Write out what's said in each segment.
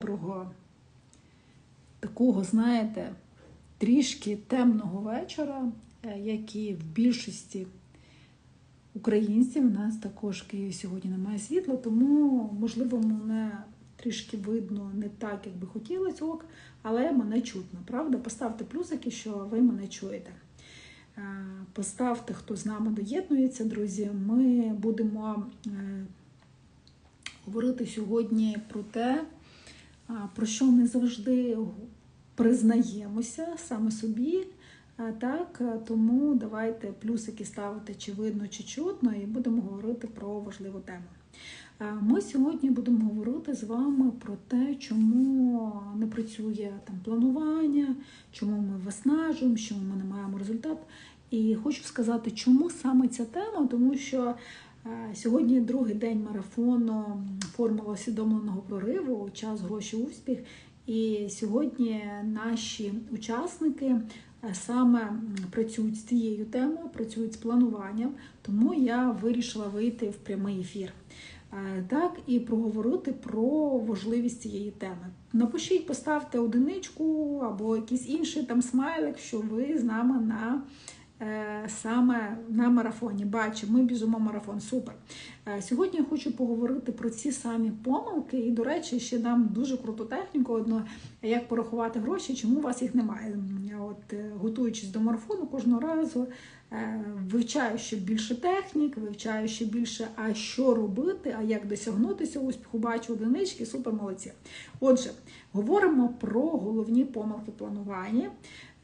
доброго, такого, знаєте, трішки темного вечора, е, як і в більшості українців. У нас також в сьогодні немає світла, тому, можливо, мене трішки видно не так, як би хотілося, ок, але мене чутно, правда? Поставте плюсики, що ви мене чуєте. Е, Поставте, хто з нами доєднується, друзі. Ми будемо е, говорити сьогодні про те, про що не завжди признаємося саме собі. Так, тому давайте плюсики ставити, чи видно, чи чутно, і будемо говорити про важливу тему. Ми сьогодні будемо говорити з вами про те, чому не працює там планування, чому ми виснажуємо, чому ми не маємо результат. І хочу сказати, чому саме ця тема, тому що е, сьогодні другий день марафону формула усвідомленого прориву, час, гроші, успіх. І сьогодні наші учасники е, саме працюють з цією темою, працюють з плануванням, тому я вирішила вийти в прямий ефір. Е, Так, і проговорити про важливість цієї теми. Напишіть, поставте одиничку або якийсь інший там смайлик, що ви з нами на е, саме на марафоні. Бачимо, ми біжимо марафон. Супер. Е, Сьогодні я хочу поговорити про ці самі помилки. І, до речі, ще дам дуже круту техніку одну, як порахувати гроші, чому у вас їх немає. От е, готуючись до марафону, кожного разу е, вивчаю ще більше технік, вивчаю ще більше, а що робити, а як досягнути цього успіху, бачу одинички, супер молодці. Отже, говоримо про головні помилки планування,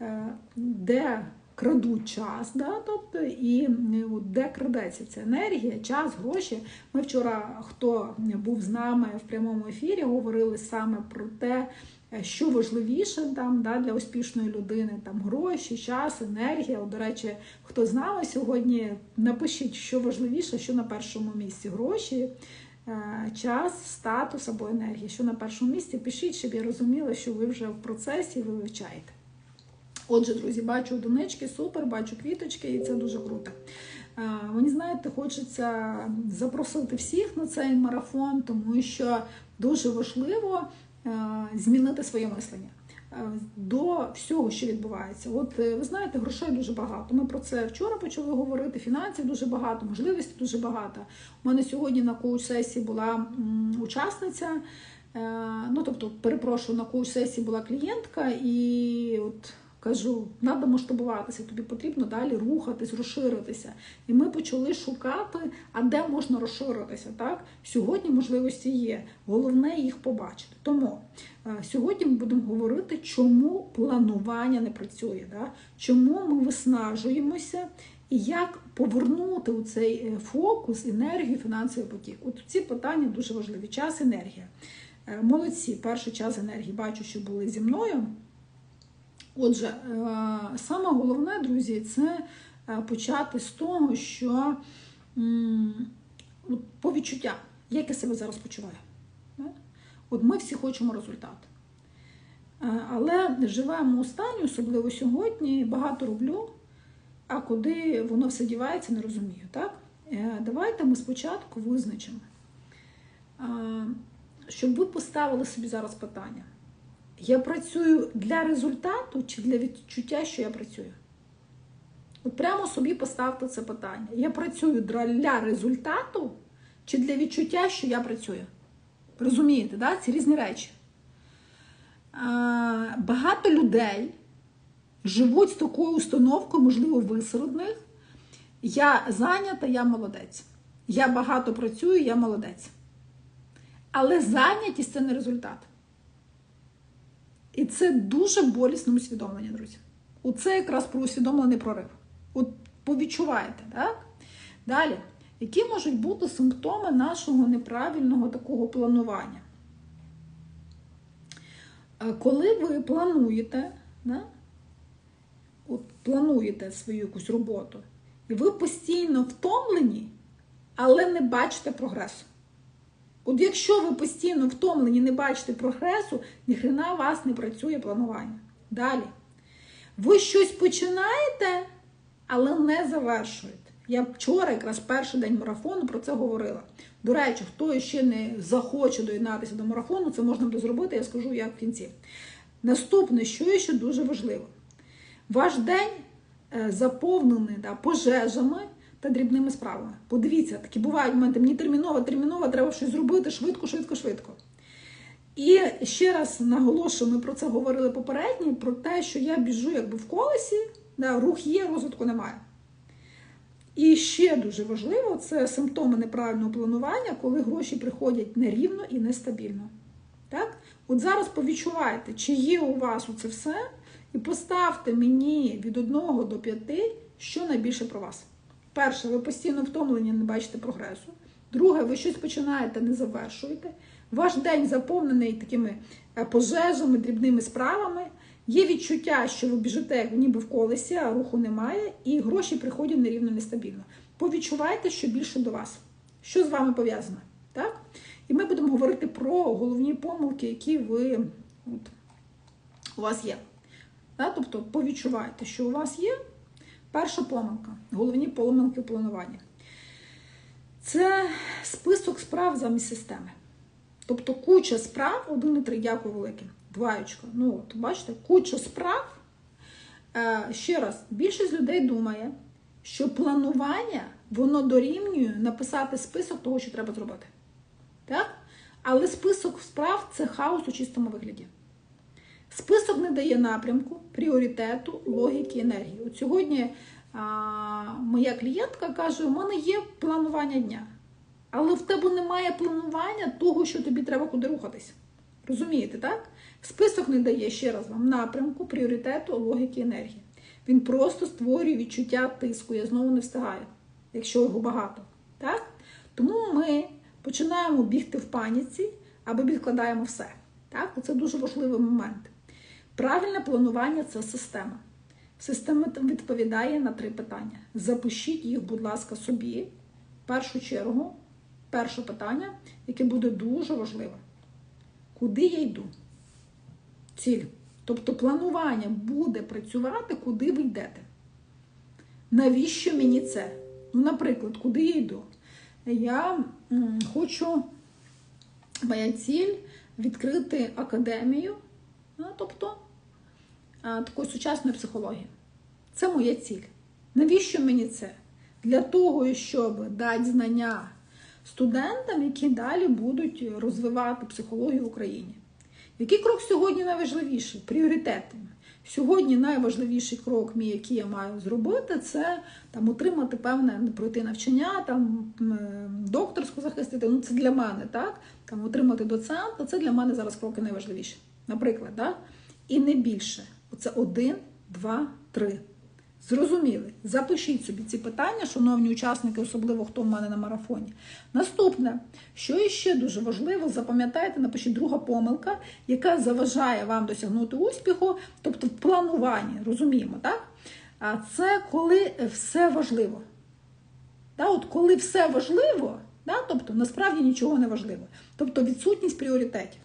е, де крадуть час, да, тобто, і е, де крадеться ця енергія, час, гроші. Ми вчора, хто був з нами в прямому ефірі, говорили саме про те, е, що важливіше там да, для успішної людини, там гроші, час, енергія. От, До речі, хто з нами сьогодні, напишіть, що важливіше, що на першому місці гроші. е, Час, статус або енергія, що на першому місці, пишіть, щоб я розуміла, що ви вже в процесі, ви вивчаєте. Отже, друзі, бачу одинички, супер, бачу квіточки, і це дуже круто. Мені знаєте, хочеться запросити всіх на цей марафон, тому що дуже важливо е, змінити своє мислення. е, До всього, що відбувається, от е, ви знаєте, грошей дуже багато. Ми про це вчора почали говорити. Фінансів дуже багато, можливостей дуже багато. У мене сьогодні на коуч-сесії була учасниця. Ну, тобто, перепрошую, на коуч-сесії була клієнтка, і от Кажу, треба масштабуватися, тобі потрібно далі рухатись, розширитися. І ми почали шукати, а де можна розширитися. Так? Сьогодні можливості є. Головне їх побачити. Тому е, сьогодні ми будемо говорити, чому планування не працює, да? чому ми виснажуємося і як повернути у цей е, фокус, енергію, фінансовий потік. От ці питання дуже важливі. Час, енергія. Е, Молодці, перший час енергії бачу, що були зі мною. Отже, е, саме головне, друзі, це е, почати з того, що по відчуттям, як я себе зараз почуваю. От ми всі хочемо результат. Е, Але живемо у стані, особливо сьогодні, багато роблю, а куди воно все дівається, не розумію. Так? Давайте ми спочатку визначимо, щоб ви поставили собі зараз питання. Я працюю для результату чи для відчуття, що я працюю? От прямо собі поставте це питання. Я працюю для результату чи для відчуття, що я працюю? Розумієте, да? це різні речі. Багато людей живуть з такою установкою, можливо, ви серед них. Я зайнята, я молодець. Я багато працюю, я молодець. Але зайнятість це не результат. І це дуже болісне усвідомлення, друзі. Оце якраз про усвідомлений прорив. От повідчуваєте, так? Далі, які можуть бути симптоми нашого неправильного такого планування? Е, Коли ви плануєте, да? От плануєте свою якусь роботу, і ви постійно втомлені, але не бачите прогресу. От якщо ви постійно втомлені, не бачите прогресу, ніхрена у вас не працює планування. Далі. Ви щось починаєте, але не завершуєте. Я вчора, якраз перший день марафону, про це говорила. До речі, хто ще не захоче доєднатися до марафону, це можна буде зробити, я скажу як в кінці. Наступне, що є ще дуже важливо, ваш день е, заповнений да, пожежами та дрібними справами. Подивіться, такі бувають моменти, мені терміново, терміново, треба щось зробити швидко, швидко, швидко. І ще раз наголошую, ми про це говорили попередньо, про те, що я біжу якби в колесі, да, рух є, розвитку немає. І ще дуже важливо, це симптоми неправильного планування, коли гроші приходять нерівно і нестабільно. Так? От зараз повідчувайте, чи є у вас це все, і поставте мені від 1 до 5, що найбільше про вас. Перше, ви постійно втомлені, не бачите прогресу. Друге, ви щось починаєте, не завершуєте. Ваш день заповнений такими е, пожежами, дрібними справами. Є відчуття, що ви біжите ніби в колесі, а руху немає, і гроші приходять нерівно нестабільно. Повідчувайте, що більше до вас. Що з вами пов'язано? Так? І ми будемо говорити про головні помилки, які ви от, у вас є. Так? Тобто повідчувайте, що у вас є. Перша помилка, головні помилки планування. Це список справ замість системи. Тобто куча справ, один і три, дякую велике. Дваєчка. Ну, от, бачите, куча справ. Е, ще раз, більшість людей думає, що планування воно дорівнює написати список того, що треба зробити. Так? Але список справ це хаос у чистому вигляді. Список не дає напрямку, пріоритету, логіки, енергії. От сьогодні а, моя клієнтка каже: у мене є планування дня, але в тебе немає планування того, що тобі треба куди рухатись. Розумієте, так? Список не дає ще раз вам напрямку, пріоритету, логіки, енергії. Він просто створює відчуття тиску. Я знову не встигаю, якщо його багато. Так? Тому ми починаємо бігти в паніці або відкладаємо все. Так? Це дуже важливий момент. Правильне планування це система. Система відповідає на три питання. Запишіть їх, будь ласка, собі. В першу чергу, перше питання, яке буде дуже важливе. Куди я йду? Ціль. Тобто планування буде працювати, куди ви йдете. Навіщо мені це? Ну, наприклад, куди я йду? Я хочу, моя ціль відкрити академію, ну, тобто такої сучасної психології. Це моя ціль. Навіщо мені це? Для того, щоб дати знання студентам, які далі будуть розвивати психологію в Україні. Який крок сьогодні найважливіший? Пріоритетом. Сьогодні найважливіший крок, мій, який я маю зробити, це там отримати певне пройти навчання, там докторську захистити. Ну це для мене, так? Там отримати доцента, це для мене зараз кроки найважливіші. Наприклад, так? І не більше. Оце один, два, три. Зрозуміли, запишіть собі ці питання, шановні учасники, особливо хто в мене на марафоні. Наступне, що іще дуже важливо, запам'ятайте, напишіть друга помилка, яка заважає вам досягнути успіху, тобто в плануванні, розуміємо, так? А це коли все важливо. Так? От Коли все важливо, так? тобто насправді нічого не важливо. Тобто відсутність пріоритетів.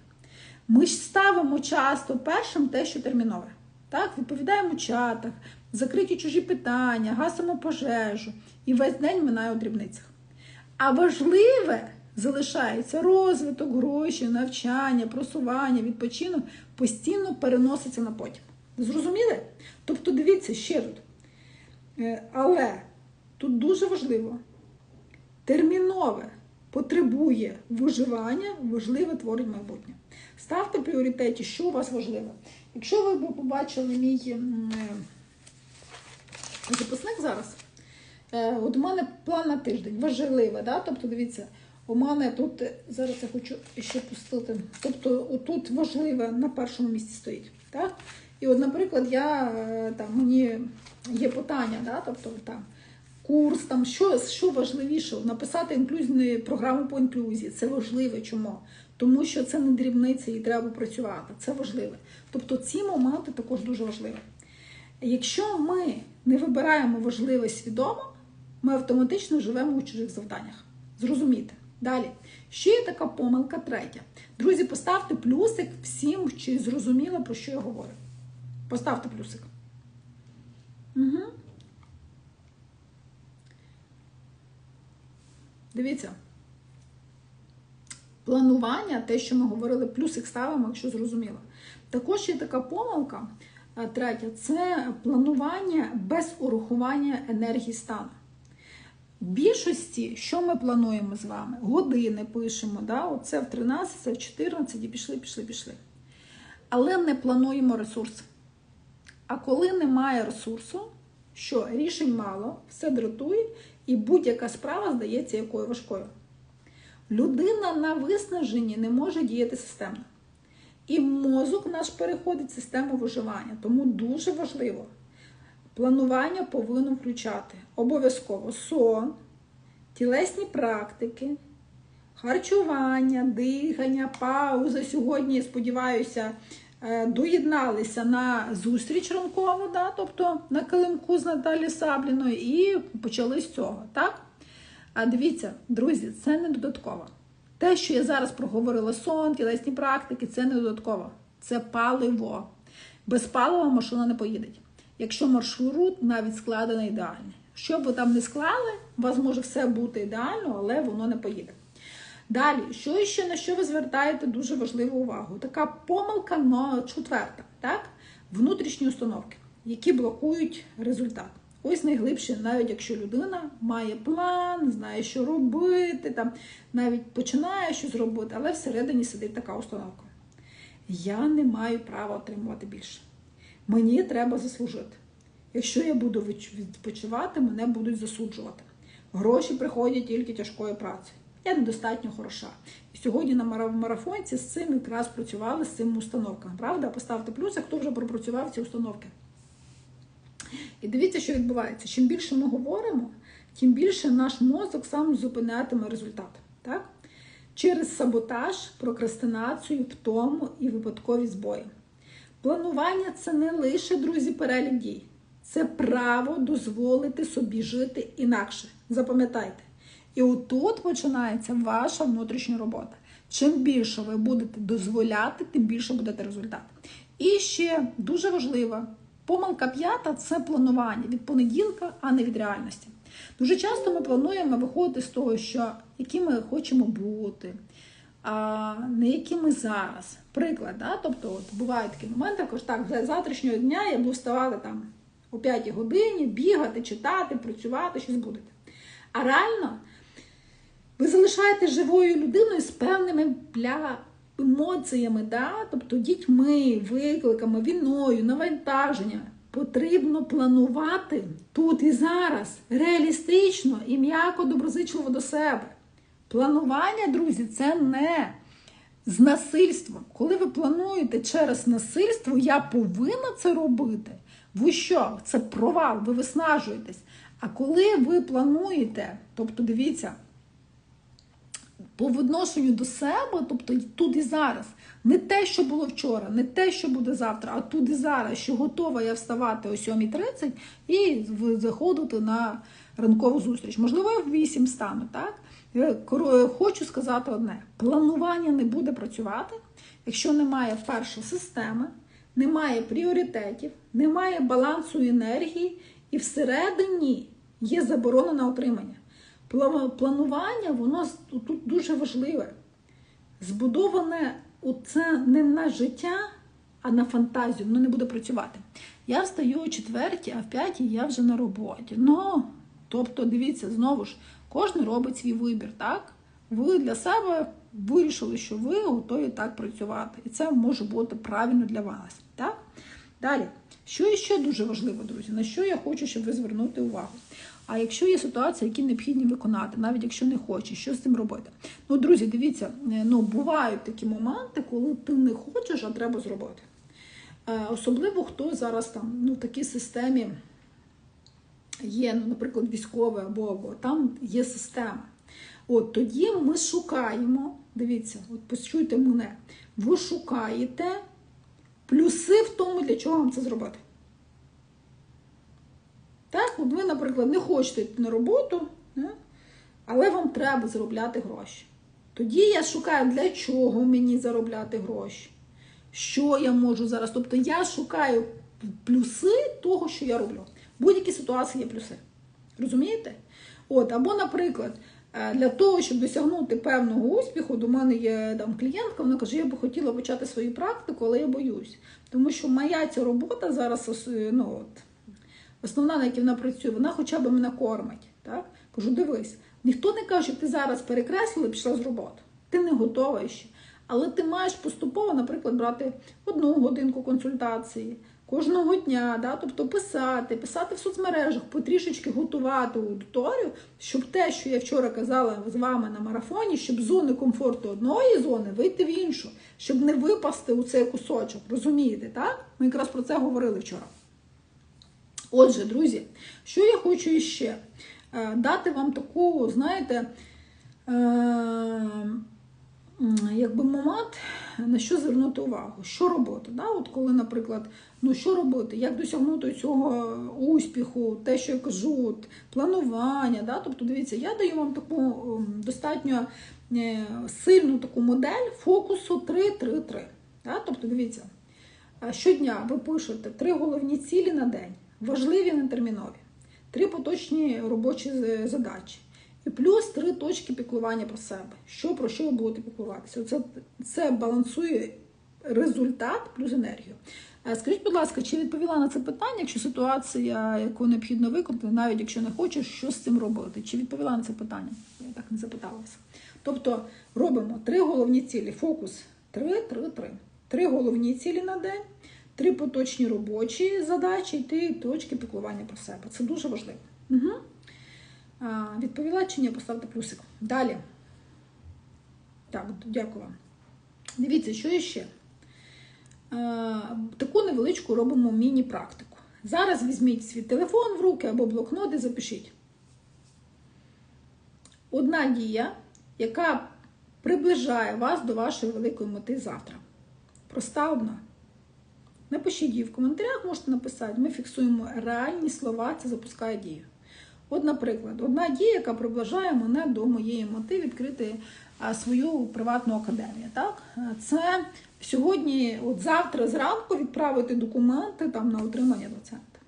Ми ж ставимо часто першим те, що термінове. Так, Відповідаємо в чатах, закриті чужі питання, гасимо пожежу і весь день минає у дрібницях. А важливе залишається розвиток, гроші, навчання, просування, відпочинок постійно переноситься на потім. Зрозуміли? Тобто, дивіться ще тут. Е, але тут дуже важливо, термінове потребує виживання, важливе творить майбутнє. Ставте пріоритеті, що у вас важливо. Якщо ви б побачили мій записник зараз, е, от у мене план на тиждень, важливе, да? тобто, дивіться, у мене тут, зараз я хочу ще пустити, тобто тут важливе на першому місці стоїть. Так? І от, наприклад, я е, там мені є питання, да? тобто там курс, там що що важливіше, написати інклюзійну програму по інклюзії. Це важливе. Чому? Тому що це не дрібниця і треба працювати. Це важливе. Тобто ці моменти також дуже важливі. Якщо ми не вибираємо важливе свідомо, ми автоматично живемо у чужих завданнях. Зрозумійте. Далі. Ще є така помилка третя. Друзі, поставте плюсик всім, чи зрозуміло, про що я говорю. Поставте плюсик. Угу. дивіться. Планування, те, що ми говорили, плюсик ставимо, якщо зрозуміло. Також є така помилка, третя це планування без урахування енергії стану. В більшості, що ми плануємо з вами? Години пишемо, да? Оце в 13, це в 14 і пішли, пішли, пішли. Але не плануємо ресурс. А коли немає ресурсу, що рішень мало, все дратує, і будь-яка справа здається якою важкою. Людина на виснаженні не може діяти системно. І мозок наш переходить в систему виживання. Тому дуже важливо. Планування повинно включати обов'язково сон, тілесні практики, харчування, дихання, пауза. Сьогодні, сподіваюся, е, доєдналися на зустріч ранкову, да, тобто на килимку з Наталі Сабліною, і почали з цього. так? А дивіться, друзі, це не додатково. Те, що я зараз проговорила сон, тілесні практики, це не додатково. Це паливо. Без палива машина не поїде. Якщо маршрут навіть складений ідеально. Що б ви там не склали, у вас може все бути ідеально, але воно не поїде. Далі, що ще на що ви звертаєте дуже важливу увагу? Така помилка четверта, так? Внутрішні установки, які блокують результат. Ось найглибше, навіть якщо людина має план, знає, що робити, там навіть починає щось робити, але всередині сидить така установка. Я не маю права отримувати більше. Мені треба заслужити. Якщо я буду відпочивати, мене будуть засуджувати. Гроші приходять тільки тяжкою працею. Я недостатньо хороша. І сьогодні на марафонці з цим якраз працювали з цим установками. Правда? Поставте плюс, хто вже пропрацював ці установки. І дивіться, що відбувається. Чим більше ми говоримо, тим більше наш мозок сам зупинятиме результат. Так? Через саботаж, прокрастинацію, втому і випадкові збої. Планування це не лише, друзі, перелік дій. Це право дозволити собі жити інакше. Запам'ятайте. І отут починається ваша внутрішня робота. Чим більше ви будете дозволяти, тим більше буде результат. І ще дуже важлива помилка п'ята це планування від понеділка, а не від реальності. Дуже часто ми плануємо виходити з того, що які ми хочемо бути, а не які ми зараз. Приклад, да? тобто от бувають такі моменти, також так, з завтрашнього дня я буду вставати там о 5 годині, бігати, читати, працювати, щось будете. А реально ви залишаєте живою людиною з певними бля, емоціями, да? тобто дітьми, викликами, війною, навантаженнями. Потрібно планувати тут і зараз реалістично і м'яко доброзичливо до себе. Планування, друзі, це не з насильством. Коли ви плануєте через насильство, я повинна це робити. Ви що? Це провал, ви виснажуєтесь. А коли ви плануєте, тобто дивіться, по відношенню до себе, тобто тут і зараз, не те, що було вчора, не те, що буде завтра, а тут і зараз, що готова я вставати о 7.30 і заходити на ранкову зустріч. Можливо, в 8 стану, так? Хочу сказати одне: планування не буде працювати, якщо немає першої системи, немає пріоритетів, немає балансу енергії, і всередині є заборона на отримання. Планування, воно тут дуже важливе. Збудоване це не на життя, а на фантазію, воно не буде працювати. Я встаю о четвертій, а в п'ятій я вже на роботі. Ну, тобто, дивіться, знову ж, кожен робить свій вибір, так? Ви для себе вирішили, що ви готові так працювати. І це може бути правильно для вас. так? Далі, що ще дуже важливо, друзі, на що я хочу, щоб ви звернути увагу. А якщо є ситуації, які необхідні виконати, навіть якщо не хочеш, що з цим робити? Ну, друзі, дивіться, е, ну бувають такі моменти, коли ти не хочеш, а треба зробити. Е, особливо хто зараз там ну, в такій системі є, ну, наприклад, військовий або або там є система. От тоді ми шукаємо, дивіться, от почуйте мене, ви шукаєте плюси в тому, для чого вам це зробити. Так, от ви, наприклад, не хочете йти на роботу, але вам треба заробляти гроші. Тоді я шукаю, для чого мені заробляти гроші. Що я можу зараз? Тобто я шукаю плюси того, що я роблю. В будь-якій ситуації є плюси. Розумієте? От, Або, наприклад, Е, Для того, щоб досягнути певного успіху, до мене є там клієнтка, вона каже, я би хотіла почати свою практику, але я боюсь. Тому що моя ця робота зараз ну, от, основна, на якій вона працює, вона хоча б мене кормить. Так? Кажу, дивись, ніхто не каже, що ти зараз перекреслила і пішла з роботи. Ти не готова ще. Але ти маєш поступово, наприклад, брати одну годинку консультації кожного дня, да? тобто писати, писати в соцмережах, потрішечки готувати аудиторію, щоб те, що я вчора казала з вами на марафоні, щоб з зони комфорту одної зони вийти в іншу, щоб не випасти у цей кусочок. Розумієте, так? Ми якраз про це говорили вчора. Отже, друзі, що я хочу іще? Е, Дати вам таку, знаєте, е, якби момент, на що звернути увагу, що робити. Да? От коли, наприклад, ну що робити, як досягнути цього успіху, те, що я кажу, от, планування. Да? Тобто, дивіться, я даю вам таку достатньо е, сильну таку модель фокусу 3-3-3. Да? Тобто, дивіться, Щодня ви пишете три головні цілі на день, важливі нетермінові, три поточні робочі задачі, і плюс три точки піклування про себе. Що про що ви будете піклуватися? Це, це балансує результат плюс енергію. Е, Скажіть, будь ласка, чи відповіла на це питання, якщо ситуація, яку необхідно виконати, навіть якщо не хочеш, що з цим робити? Чи відповіла на це питання? Я так не запиталася. Тобто робимо три головні цілі. Фокус 3, 3, 3. Три головні цілі на день, три поточні робочі задачі і три точки піклування про себе. Це дуже важливо. Угу. А, відповіла чи ні? Поставте плюсик. Далі. Так, дякую вам. Дивіться, що ще? Е, таку невеличку робимо міні-практику. Зараз візьміть свій телефон в руки або блокнот і запишіть. Одна дія, яка приближає вас до вашої великої мети завтра. Проста одна. Напишіть її в коментарях, можете написати. Ми фіксуємо реальні слова, це запускає дію. От, наприклад, одна дія, яка приближає мене до моєї мети відкрити свою приватну академію. Так? Це сьогодні, от завтра зранку відправити документи там, на отримання доцента.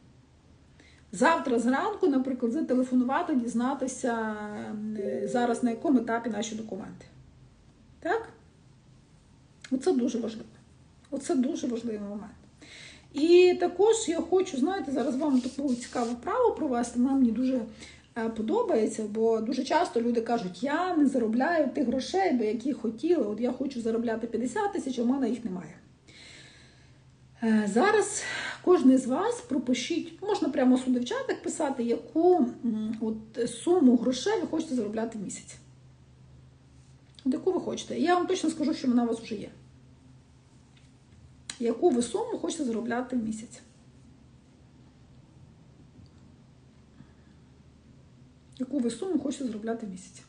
Завтра зранку, наприклад, зателефонувати, дізнатися е, зараз на якому етапі наші документи. Так? Оце дуже важливо. Оце дуже важливий момент. І також я хочу, знаєте, зараз вам таку цікаву вправу провести. Вона мені дуже е, подобається, бо дуже часто люди кажуть, я не заробляю тих грошей, би які хотіли. От я хочу заробляти 50 тисяч, а в мене їх немає. Е, Зараз кожен з вас пропишіть, можна прямо сюди в чатах писати, яку от, суму грошей ви хочете заробляти в місяць. От яку ви хочете. Я вам точно скажу, що вона у вас вже є. Яку ви суму хочете заробляти в місяць? Яку ви суму хочете заробляти в місяць?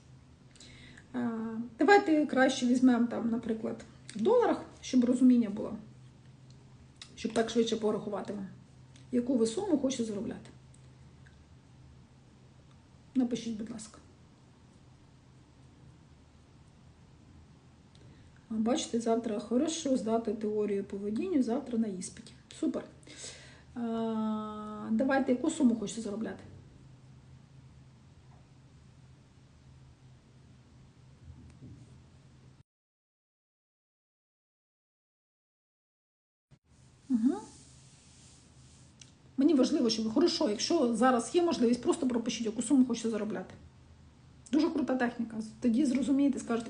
Давайте краще візьмемо там, наприклад, в доларах, щоб розуміння було, щоб так швидше порахувати вам. Яку ви суму хочете заробляти? Напишіть, будь ласка. Бачите, завтра хорошо здати теорію поведіння, завтра на іспиті. Супер. Давайте яку суму хочете заробляти? Угу. Мені важливо, щоб хорошо, якщо зараз є можливість, просто пропишіть, яку суму хочете заробляти. Дуже крута техніка. Тоді зрозумієте, скажете,